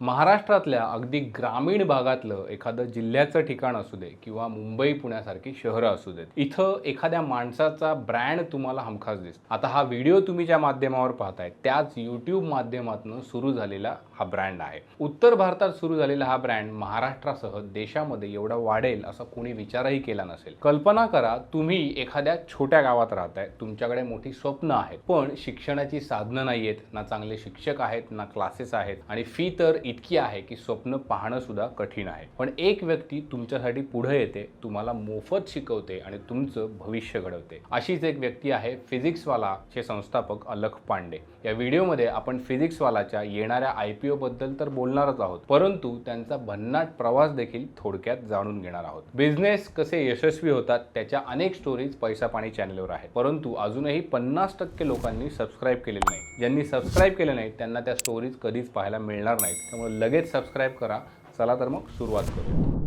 महाराष्ट्रातल्या अगदी ग्रामीण भागातलं एखादं जिल्ह्याचं ठिकाण असू दे किंवा मुंबई पुण्यासारखी शहरं असू देत इथं एखाद्या माणसाचा ब्रँड तुम्हाला हमखास दिसतो. आता हा व्हिडिओ तुम्ही ज्या माध्यमावर पाहताय त्याच यूट्यूब माध्यमातून सुरू झालेला हा ब्रँड आहे. उत्तर भारतात सुरू झालेला हा ब्रँड महाराष्ट्रासह देशामध्ये एवढा वाढेल असा कोणी विचारही केला नसेल. कल्पना करा तुम्ही एखाद्या छोट्या गावात राहताय तुमच्याकडे मोठी स्वप्न आहेत पण शिक्षणाची साधनं नाही आहेत ना चांगले शिक्षक आहेत ना क्लासेस आहेत आणि फी तर इतकी आहे की स्वप्न पाहणं सुद्धा कठीण आहे. पण एक व्यक्ती तुमच्यासाठी पुढे येते तुम्हाला मोफत शिकवते आणि तुमचं भविष्य घडवते. अशीच एक व्यक्ती आहे फिजिक्सवालाचे संस्थापक अलख पांडे. या व्हिडिओमध्ये आपण फिजिक्सवालाच्या येणाऱ्या आय पी बद्दल तर बोलणारच आहोत परंतु त्यांचा भन्नाट प्रवास देखील थोडक्यात जाणून घेणार आहोत. बिझनेस कसे यशस्वी होतात त्याच्या अनेक स्टोरीज पैसा पाणी चॅनलवर आहेत. परंतु अजूनही पन्नास टक्के लोकांनी सबस्क्राईब केलेले नाही. ज्यांनी सबस्क्राईब केले नाही त्यांना त्या स्टोरीज कधीच पाहायला मिळणार नाहीत. त्यामुळे लगेच सबस्क्राईब करा. चला तर मग सुरुवात करू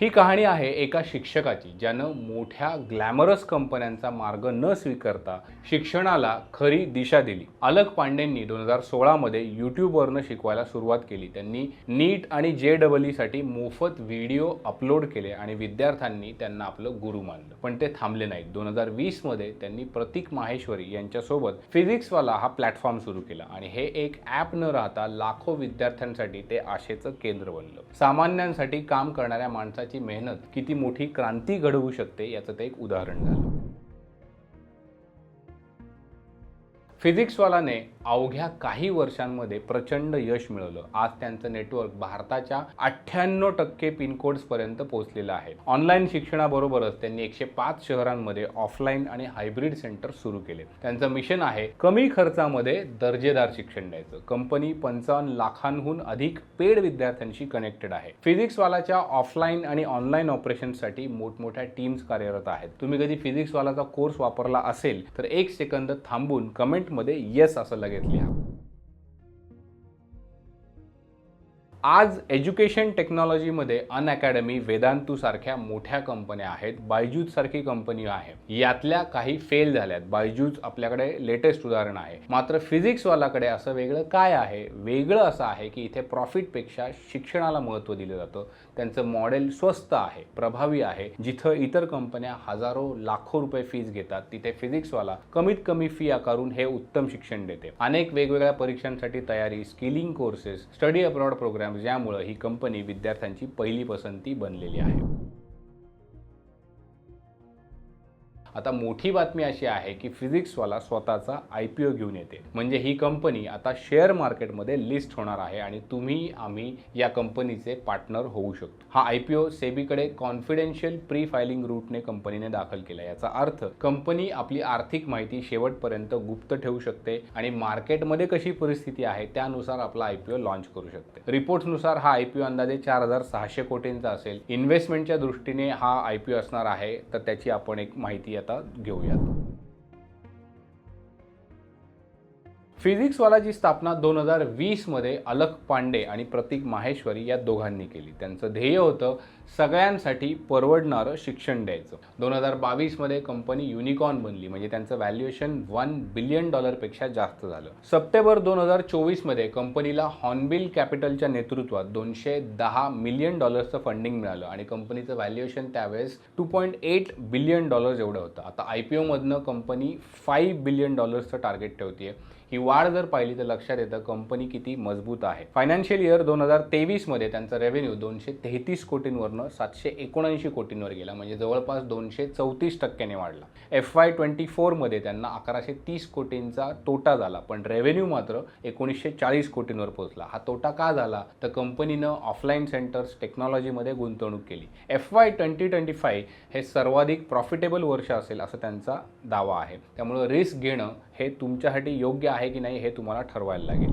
ही कहाणी आहे एका शिक्षकाची ज्यानं मोठ्या ग्लॅमरस कंपन्यांचा मार्ग न स्वीकारता शिक्षणाला खरी दिशा दिली. अलक पांडेंनी दोन हजार सोळामध्ये यूट्यूबवरनं शिकवायला सुरुवात केली. त्यांनी नीट आणि जे डबल ईसाठी मोफत व्हिडिओ अपलोड केले आणि विद्यार्थ्यांनी त्यांना आपलं गुरु मानलं. पण ते थांबले नाहीत. दोन हजार वीसमध्ये त्यांनी प्रतीक माहेश्वरी यांच्यासोबत फिजिक्सवाला हा प्लॅटफॉर्म सुरू केला आणि हे एक ॲप न राहता लाखो विद्यार्थ्यांसाठी ते आशेचं केंद्र बनलं. सामान्यांसाठी काम करणाऱ्या माणसाची मेहनत किती मोठी क्रांती घडवू शकते याचं ते एक उदाहरण झालं. फिजिक्सवालाने अवघ्या काही वर्षांमध्ये प्रचंड यश मिळवलं. आज त्यांचं नेटवर्क भारताच्या अठ्ठ्याण्णव टक्के पिनकोड्सपर्यंत पोहोचलेलं आहे. ऑनलाईन शिक्षणाबरोबरच त्यांनी एकशे पाच शहरांमध्ये ऑफलाईन आणि हायब्रिड सेंटर सुरू केले. त्यांचं मिशन आहे कमी खर्चामध्ये दर्जेदार शिक्षण द्यायचं. कंपनी पंचावन्न लाखांहून अधिक पेड विद्यार्थ्यांशी कनेक्टेड आहे. फिजिक्सवालाच्या ऑफलाईन आणि ऑनलाईन ऑपरेशनसाठी मोठमोठ्या टीम्स कार्यरत आहेत. तुम्ही कधी फिजिक्सवालाचा कोर्स वापरला असेल तर एक सेकंद थांबून कमेंट कमेंटमध्ये येस असं लगेच लिहा. आज एज्युकेशन टेक्नॉलॉजीमध्ये अनअकॅडमी वेदांतूसारख्या वेदांतू सारख्या मोठ्या कंपन्या आहेत बायजूजसारखी कंपनी आहे. यातल्या काही फेल झाल्यात. बायजूज आपल्याकडे लेटेस्ट उदाहरण आहे. मात्र फिजिक्सवालाकडे असं वेगळं काय आहे? वेगळं असं आहे की इथे प्रॉफिटपेक्षा शिक्षणाला महत्त्व दिलं जातं. त्यांचं मॉडेल स्वस्त आहे प्रभावी आहे. जिथं इतर कंपन्या हजारो लाखो रुपये फीज घेतात तिथे फिजिक्सवाला कमीत कमी फी आकारून हे उत्तम शिक्षण देते. अनेक वेगवेगळ्या परीक्षांसाठी तयारी skilling courses study abroad programme ज्यामुळं ही कंपनी विद्यार्थ्यांची पहिली पसंती बनलेली आहे. आता मोठी बातमी अशी आहे की फिजिक्सवाला स्वतःचा आय पी ओ घेऊन येते. म्हणजे ही कंपनी आता शेअर मार्केटमध्ये लिस्ट होणार आहे आणि तुम्ही आम्ही या कंपनीचे पार्टनर होऊ शकतो. हा आय पी ओ सेबीकडे कॉन्फिडेन्शियल प्री फायलिंग रूटने कंपनीने दाखल केला. याचा अर्थ कंपनी आपली आर्थिक माहिती शेवटपर्यंत गुप्त ठेवू शकते आणि मार्केटमध्ये कशी परिस्थिती आहे त्यानुसार आपला आय पी ओ लॉन्च करू शकते. रिपोर्टनुसार हा आय पी ओ अंदाजे चार हजार सहाशे कोटींचा असेल. इन्व्हेस्टमेंटच्या दृष्टीने हा आय पी ओ असणार आहे तर त्याची आपण एक माहिती आता घेऊयात. फिजिक्सवालाची स्थापना दोन हजार वीसमध्ये अलक पांडे आणि प्रतीक माहेश्वरी या दोघांनी केली. त्यांचं ध्येय होतं सगळ्यांसाठी परवडणारं शिक्षण द्यायचं. दोन हजार बावीसमध्ये कंपनी युनिकॉर्न बनली म्हणजे त्यांचं व्हॅल्युएशन वन बिलियन डॉलरपेक्षा जास्त झालं. सप्टेंबर दोन हजार चोवीसमध्ये कंपनीला हॉर्नबिल कॅपिटलच्या नेतृत्वात दोनशे दहा मिलियन डॉलर्सचं फंडिंग मिळालं आणि कंपनीचं व्हॅल्युएशन त्यावेळेस two point eight billion dollars एवढं होतं. आता आय पी ओमधनं कंपनी फाईव्ह बिलियन डॉलर्सचं टार्गेट ठेवते ही वाढ जर पाहिली तर लक्षात येतं कंपनी किती मजबूत आहे. फायनान्शियल इयर दोन हजार तेवीसमध्ये त्यांचा रेव्हेन्यू दोनशे तेहतीस कोटींवरनं सातशे एकोणऐंशी कोटींवर गेला. म्हणजे जवळपास दोनशे चौतीस टक्क्याने वाढला. एफ वाय ट्वेंटी फोरमध्ये त्यांना अकराशे तीस कोटींचा तोटा झाला. पण रेव्हेन्यू मात्र एकोणीसशे चाळीस कोटींवर पोहोचला. हा तोटा का झाला? तर कंपनीनं ऑफलाईन सेंटर्स टेक्नॉलॉजीमध्ये गुंतवणूक केली. F Y twenty twenty five हे सर्वाधिक प्रॉफिटेबल वर्ष असेल असं त्यांचा दावा आहे. त्यामुळं रिस्क घेणं हे तुमच्यासाठी योग्य आहे. की नाही हे तुम्हाला ठरवायला लागेल.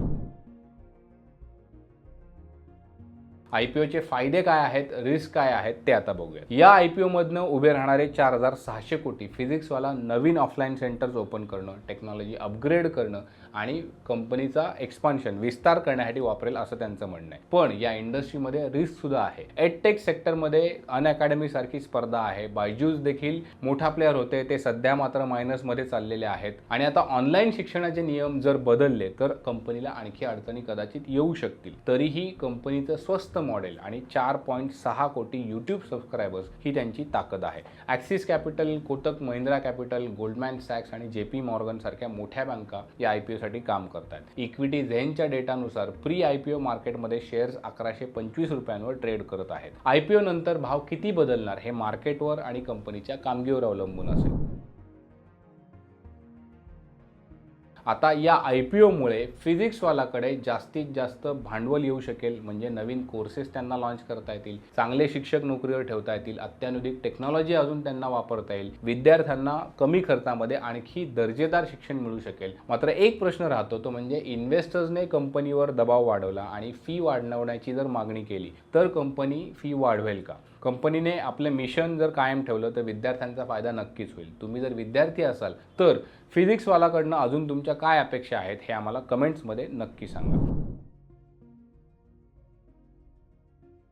आय पी ओचे फायदे काय आहेत? रिस्क काय आहेत? ते आता बघूया या आय पी ओमधनं उभे राहणारे चार हजार सहाशे कोटी फिजिक्सवाला नवीन ऑफलाईन सेंटर्स ओपन करणं टेक्नॉलॉजी अपग्रेड करणं आणि कंपनीचा एक्सपान्शन विस्तार करण्यासाठी वापरेल असं त्यांचं म्हणणं आहे. पण या इंडस्ट्रीमध्ये रिस्क सुद्धा आहे. एडटेक सेक्टरमध्ये अन अकॅडमी सारखी स्पर्धा आहे. बायजूस देखील मोठा प्लेअर होते. ते सध्या मात्र मायनसमध्ये चाललेले आहेत. आणि आता ऑनलाईन शिक्षणाचे नियम जर बदलले तर कंपनीला आणखी अडचणी कदाचित येऊ शकतील. तरीही कंपनीचं स्वस्त मॉडेल आणि चार पॉईंट सहा कोटी यूट्यूब सबस्क्रायबर्स ही त्यांची ताकद आहे. Axis Capital Kotak Mahindra Capital Goldman sacks आणि जे पी मॉर्गन सारख्या मोठ्या बँका या आय पी करण्यासाठी काम करतात. इक्विटी झेनच्या डेटानुसार प्री आय पी ओ मार्केटमध्ये शेअर्स अकराशे पंचवीस रुपयांवर ट्रेड करत आहेत. आय पी ओ नंतर भाव किती बदलणार हे मार्केटवर आणि कंपनीच्या कामगिरीवर अवलंबून असेल. आता या आय पी ओमुळे फिजिक्सवालाकडे जास्तीत जास्त भांडवल येऊ शकेल म्हणजे नवीन कोर्सेस त्यांना लॉन्च करता येतील चांगले शिक्षक नोकरीवर ठेवता येतील अत्याधुनिक टेक्नॉलॉजी अजून त्यांना वापरता येईल विद्यार्थ्यांना कमी खर्चामध्ये आणखी दर्जेदार शिक्षण मिळू शकेल. मात्र एक प्रश्न राहतो तो म्हणजे इन्व्हेस्टर्सने कंपनीवर दबाव वाढवला आणि फी वाढवण्याची जर मागणी केली तर कंपनी फी वाढवेल का? कंपनीने आपलं मिशन जर कायम ठेवलं तर विद्यार्थ्यांचा फायदा नक्कीच होईल. तुम्ही जर विद्यार्थी असाल तर फिजिक्सवालाकडनं अजून तुमच्या काय अपेक्षा आहेत हे आम्हाला कमेंट्समध्ये नक्की सांगा.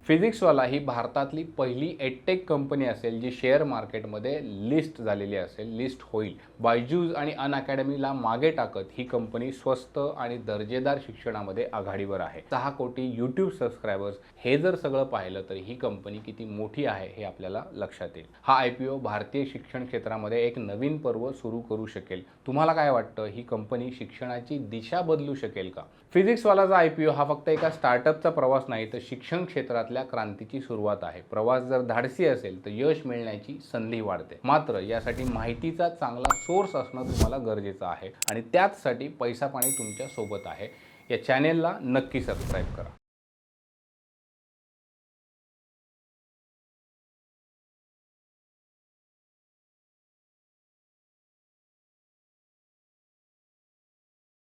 फिजिक्सवाला ही भारतातली पहिली एडटेक कंपनी असेल जी शेअर मार्केटमध्ये लिस्ट झालेली असेल लिस्ट होईल. बायजूज आणि अनअकॅडमीला मागे टाकत ही कंपनी स्वस्त आणि दर्जेदार शिक्षणामध्ये आघाडीवर आहे. सहा कोटी यूट्यूब सबस्क्रायबर्स हे जर सगळं पाहिलं तर ही कंपनी किती मोठी आहे हे आपल्याला लक्षात येईल. हा आय पी ओ भारतीय शिक्षण क्षेत्रामध्ये एक नवीन पर्व सुरू करू शकेल. तुम्हाला काय वाटतं? ही कंपनी शिक्षणाची दिशा बदलू शकेल का? फिजिक्सवालाचा आय पी ओ हा फक्त एका स्टार्टअपचा प्रवास नाही तर शिक्षण क्षेत्रातल्या क्रांतीची सुरुवात आहे. प्रवास जर धाडसी असेल तर यश मिळण्याची संधी वाढते. मात्र यासाठी माहितीचा चांगला सोर्स असणं तुम्हाला गरजेचं आहे. आणि त्याचसाठी पैसा पाणी तुमच्यासोबत आहे. या चॅनेलला नक्की सबस्क्राईब करा.